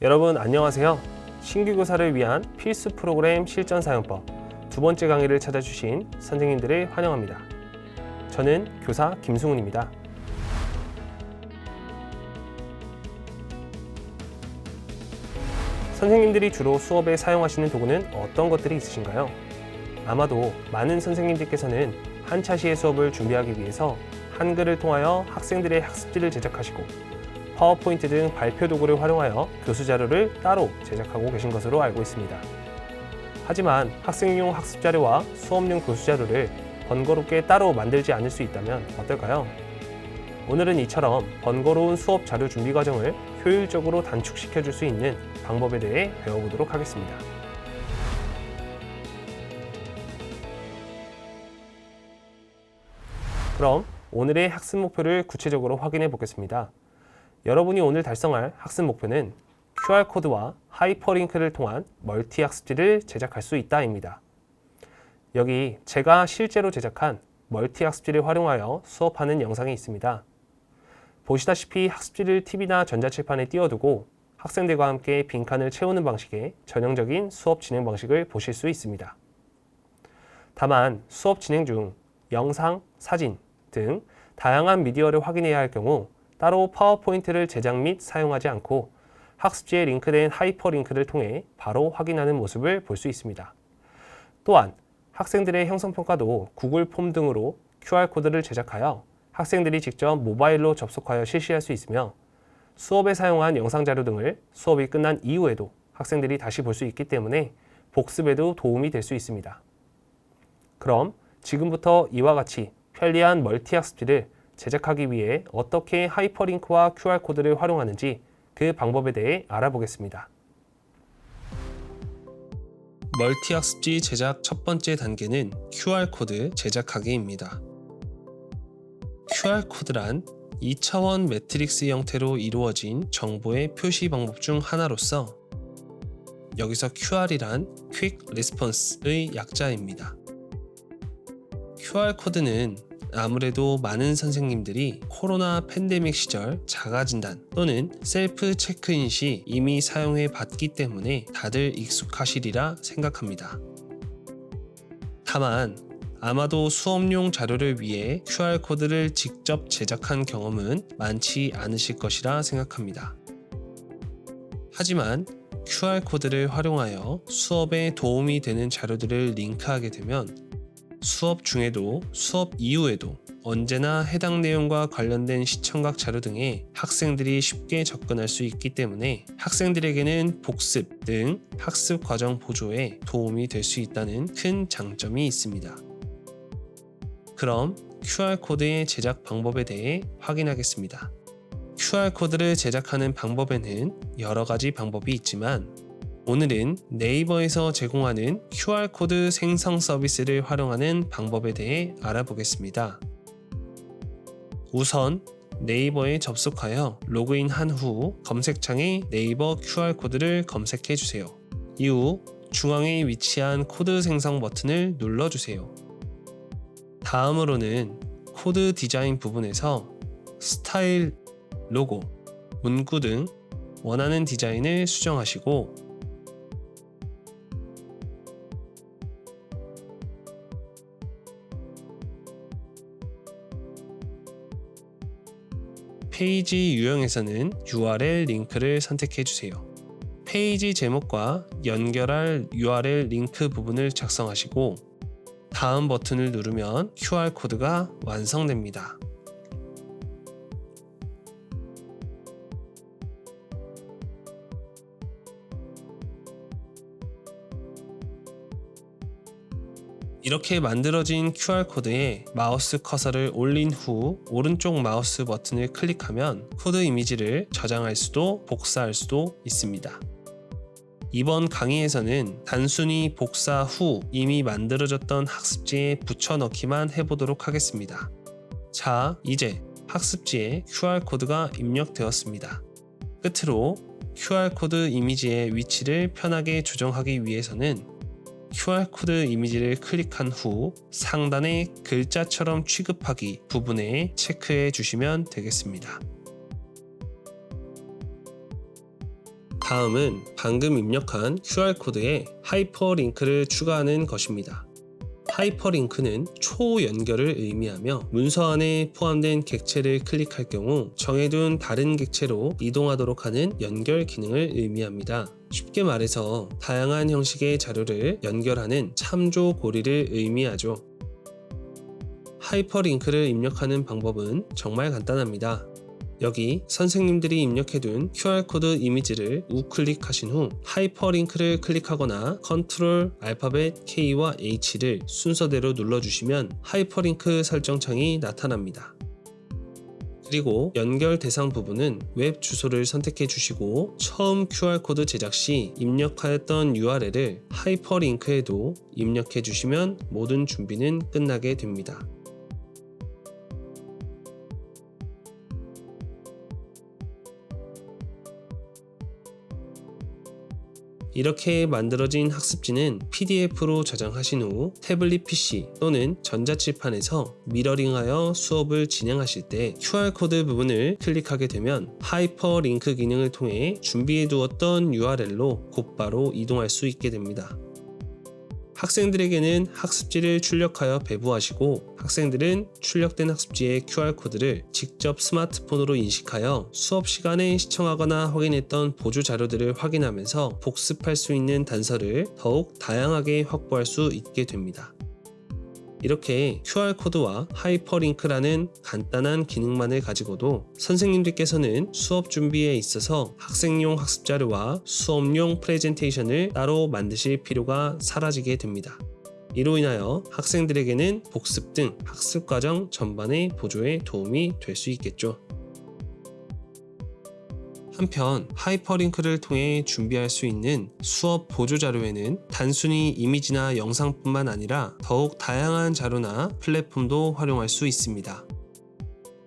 여러분 안녕하세요. 신규 교사를 위한 필수 프로그램 실전 사용법 두 번째 강의를 찾아주신 선생님들을 환영합니다. 저는 교사 김승훈입니다. 선생님들이 주로 수업에 사용하시는 도구는 어떤 것들이 있으신가요? 아마도 많은 선생님들께서는 한차시의 수업을 준비하기 위해서 한글을 통하여 학생들의 학습지를 제작하시고 파워포인트 등 발표 도구를 활용하여 교수 자료를 따로 제작하고 계신 것으로 알고 있습니다. 하지만 학생용 학습 자료와 수업용 교수 자료를 번거롭게 따로 만들지 않을 수 있다면 어떨까요? 오늘은 이처럼 번거로운 수업 자료 준비 과정을 효율적으로 단축시켜 줄 수 있는 방법에 대해 배워보도록 하겠습니다. 그럼 오늘의 학습 목표를 구체적으로 확인해 보겠습니다. 여러분이 오늘 달성할 학습 목표는 QR코드와 하이퍼링크를 통한 멀티 학습지를 제작할 수 있다입니다. 여기 제가 실제로 제작한 멀티 학습지를 활용하여 수업하는 영상이 있습니다. 보시다시피 학습지를 TV나 전자칠판에 띄워두고 학생들과 함께 빈칸을 채우는 방식의 전형적인 수업 진행 방식을 보실 수 있습니다. 다만 수업 진행 중 영상, 사진 등 다양한 미디어를 확인해야 할 경우 따로 파워포인트를 제작 및 사용하지 않고 학습지에 링크된 하이퍼링크를 통해 바로 확인하는 모습을 볼 수 있습니다. 또한 학생들의 형성평가도 구글 폼 등으로 QR코드를 제작하여 학생들이 직접 모바일로 접속하여 실시할 수 있으며 수업에 사용한 영상 자료 등을 수업이 끝난 이후에도 학생들이 다시 볼 수 있기 때문에 복습에도 도움이 될 수 있습니다. 그럼 지금부터 이와 같이 편리한 멀티 학습지를 제작하기 위해 어떻게 하이퍼링크와 QR코드를 활용하는지 그 방법에 대해 알아보겠습니다. 멀티 학습지 제작 첫 번째 단계는 QR코드 제작하기입니다. QR코드란 2차원 매트릭스 형태로 이루어진 정보의 표시 방법 중 하나로서 여기서 QR이란 Quick Response의 약자입니다. QR코드는 아무래도 많은 선생님들이 코로나 팬데믹 시절 자가진단 또는 셀프 체크인 시 이미 사용해 봤기 때문에 다들 익숙하시리라 생각합니다. 다만 아마도 수업용 자료를 위해 QR코드를 직접 제작한 경험은 많지 않으실 것이라 생각합니다. 하지만 QR코드를 활용하여 수업에 도움이 되는 자료들을 링크하게 되면 수업 중에도 수업 이후에도 언제나 해당 내용과 관련된 시청각 자료 등에 학생들이 쉽게 접근할 수 있기 때문에 학생들에게는 복습 등 학습 과정 보조에 도움이 될 수 있다는 큰 장점이 있습니다. 그럼 QR코드의 제작 방법에 대해 확인하겠습니다. QR코드를 제작하는 방법에는 여러 가지 방법이 있지만 오늘은 네이버에서 제공하는 QR코드 생성 서비스를 활용하는 방법에 대해 알아보겠습니다. 우선 네이버에 접속하여 로그인한 후 검색창에 네이버 QR코드를 검색해 주세요. 이후 중앙에 위치한 코드 생성 버튼을 눌러주세요. 다음으로는 코드 디자인 부분에서 스타일, 로고, 문구 등 원하는 디자인을 수정하시고 페이지 유형에서는 URL 링크를 선택해 주세요. 페이지 제목과 연결할 URL 링크 부분을 작성하시고 다음 버튼을 누르면 QR코드가 완성됩니다. 이렇게 만들어진 QR코드에 마우스 커서를 올린 후 오른쪽 마우스 버튼을 클릭하면 코드 이미지를 저장할 수도 복사할 수도 있습니다. 이번 강의에서는 단순히 복사 후 이미 만들어졌던 학습지에 붙여넣기만 해보도록 하겠습니다. 자, 이제 학습지에 QR코드가 입력되었습니다. 끝으로 QR코드 이미지의 위치를 편하게 조정하기 위해서는 QR코드 이미지를 클릭한 후 상단의 글자처럼 취급하기 부분에 체크해 주시면 되겠습니다. 다음은 방금 입력한 QR코드에 하이퍼링크를 추가하는 것입니다. 하이퍼링크는 초연결을 의미하며 문서 안에 포함된 객체를 클릭할 경우 정해둔 다른 객체로 이동하도록 하는 연결 기능을 의미합니다. 쉽게 말해서 다양한 형식의 자료를 연결하는 참조 고리를 의미하죠. 하이퍼링크를 입력하는 방법은 정말 간단합니다. 여기 선생님들이 입력해둔 QR코드 이미지를 우클릭하신 후 하이퍼링크를 클릭하거나 컨트롤 알파벳 K와 H를 순서대로 눌러주시면 하이퍼링크 설정창이 나타납니다. 그리고 연결 대상 부분은 웹 주소를 선택해 주시고 처음 QR코드 제작 시 입력하였던 URL을 하이퍼링크에도 입력해 주시면 모든 준비는 끝나게 됩니다. 이렇게 만들어진 학습지는 PDF로 저장하신 후 태블릿 PC 또는 전자칠판에서 미러링하여 수업을 진행하실 때 QR코드 부분을 클릭하게 되면 하이퍼링크 기능을 통해 준비해 두었던 URL로 곧바로 이동할 수 있게 됩니다. 학생들에게는 학습지를 출력하여 배부하시고 학생들은 출력된 학습지의 QR코드를 직접 스마트폰으로 인식하여 수업 시간에 시청하거나 확인했던 보조 자료들을 확인하면서 복습할 수 있는 단서를 더욱 다양하게 확보할 수 있게 됩니다. 이렇게 QR코드와 하이퍼링크라는 간단한 기능만을 가지고도 선생님들께서는 수업 준비에 있어서 학생용 학습 자료와 수업용 프레젠테이션을 따로 만드실 필요가 사라지게 됩니다. 이로 인하여 학생들에게는 복습 등 학습 과정 전반의 보조에 도움이 될 수 있겠죠. 한편 하이퍼링크를 통해 준비할 수 있는 수업 보조 자료에는 단순히 이미지나 영상뿐만 아니라 더욱 다양한 자료나 플랫폼도 활용할 수 있습니다.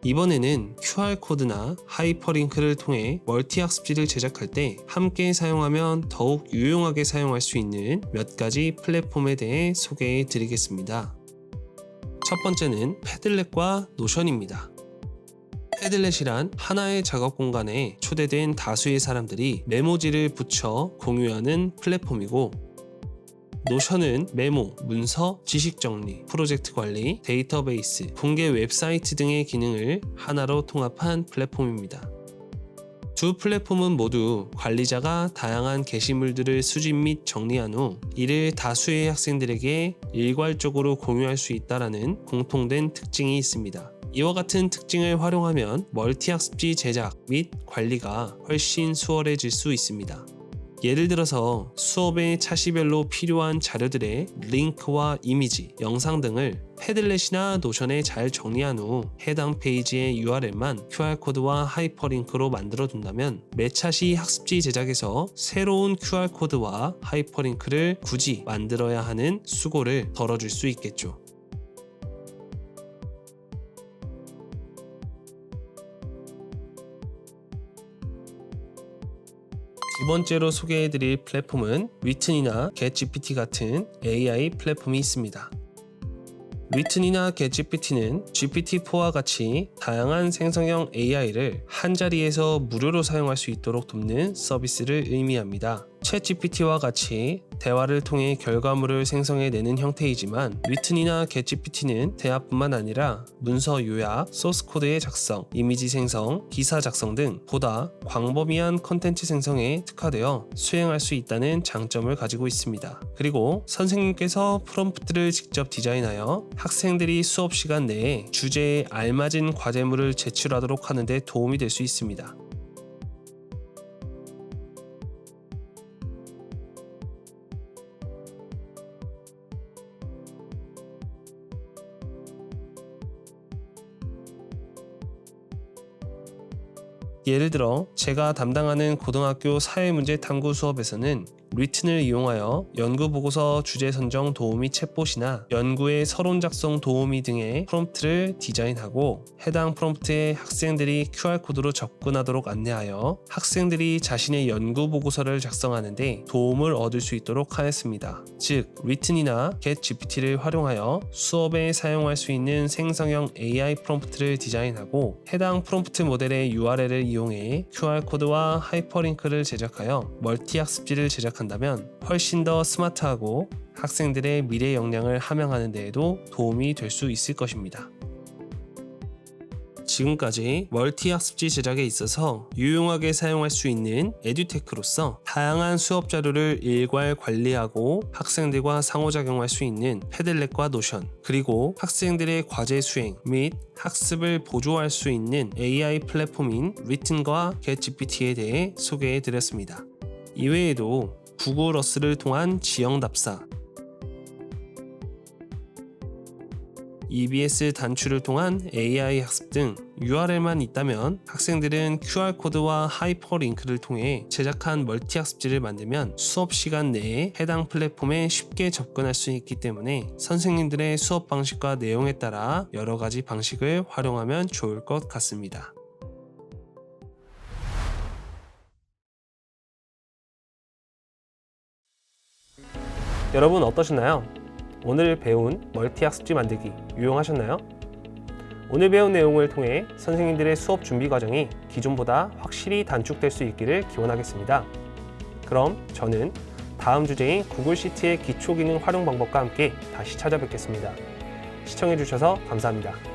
이번에는 QR코드나 하이퍼링크를 통해 멀티 학습지를 제작할 때 함께 사용하면 더욱 유용하게 사용할 수 있는 몇 가지 플랫폼에 대해 소개해 드리겠습니다. 첫 번째는 패들렛과 노션입니다. 패들렛이란 하나의 작업 공간에 초대된 다수의 사람들이 메모지를 붙여 공유하는 플랫폼이고 노션은 메모, 문서, 지식 정리, 프로젝트 관리, 데이터베이스, 공개 웹사이트 등의 기능을 하나로 통합한 플랫폼입니다. 두 플랫폼은 모두 관리자가 다양한 게시물들을 수집 및 정리한 후 이를 다수의 학생들에게 일괄적으로 공유할 수 있다는 공통된 특징이 있습니다. 이와 같은 특징을 활용하면 멀티학습지 제작 및 관리가 훨씬 수월해질 수 있습니다. 예를 들어서 수업의 차시별로 필요한 자료들의 링크와 이미지, 영상 등을 패들렛이나 노션에 잘 정리한 후 해당 페이지의 URL만 QR코드와 하이퍼링크로 만들어 둔다면 매 차시 학습지 제작에서 새로운 QR코드와 하이퍼링크를 굳이 만들어야 하는 수고를 덜어줄 수 있겠죠. 번째로 소개해드릴 플랫폼은 위튼이나 겟GPT 같은 AI 플랫폼이 있습니다. 위튼이나 겟GPT는 GPT-4와 같이 다양한 생성형 AI를 한 자리에서 무료로 사용할 수 있도록 돕는 서비스를 의미합니다. 챗GPT와 같이 대화를 통해 결과물을 생성해내는 형태이지만 위튼이나 겟GPT는 대화뿐만 아니라 문서 요약, 소스 코드의 작성, 이미지 생성, 기사 작성 등 보다 광범위한 컨텐츠 생성에 특화되어 수행할 수 있다는 장점을 가지고 있습니다. 그리고 선생님께서 프롬프트를 직접 디자인하여 학생들이 수업 시간 내에 주제에 알맞은 과제물을 제출하도록 하는 데 도움이 될 수 있습니다. 예를 들어 제가 담당하는 고등학교 사회문제 탐구 수업에서는 리튼을 이용하여 연구 보고서 주제 선정 도우미 챗봇이나 연구의 서론 작성 도우미 등의 프롬프트를 디자인하고 해당 프롬프트에 학생들이 QR코드로 접근하도록 안내하여 학생들이 자신의 연구 보고서를 작성하는데 도움을 얻을 수 있도록 하였습니다. 즉, 리튼이나 GetGPT를 활용하여 수업에 사용할 수 있는 생성형 AI 프롬프트를 디자인하고 해당 프롬프트 모델의 URL을 이용해 QR코드와 하이퍼링크를 제작하여 멀티 학습지를 제작 한다면 훨씬 더 스마트하고 학생들의 미래 역량을 함양하는 데에도 도움이 될 수 있을 것입니다. 지금까지 멀티 학습지 제작에 있어서 유용하게 사용할 수 있는 에듀테크로서 다양한 수업 자료를 일괄 관리하고 학생들과 상호작용할 수 있는 패들렛과 노션 그리고 학생들의 과제 수행 및 학습을 보조할 수 있는 AI 플랫폼인 리튼과 GetGPT에 대해 소개해 드렸습니다. 이외에도 구글 어스를 통한 지형 답사 EBS 단추를 통한 AI 학습 등 URL만 있다면 학생들은 QR코드와 하이퍼링크를 통해 제작한 멀티 학습지를 만들면 수업 시간 내에 해당 플랫폼에 쉽게 접근할 수 있기 때문에 선생님들의 수업 방식과 내용에 따라 여러 가지 방식을 활용하면 좋을 것 같습니다. 여러분 어떠셨나요? 오늘 배운 멀티 학습지 만들기 유용하셨나요? 오늘 배운 내용을 통해 선생님들의 수업 준비 과정이 기존보다 확실히 단축될 수 있기를 기원하겠습니다. 그럼 저는 다음 주제인 구글 시트의 기초 기능 활용 방법과 함께 다시 찾아뵙겠습니다. 시청해주셔서 감사합니다.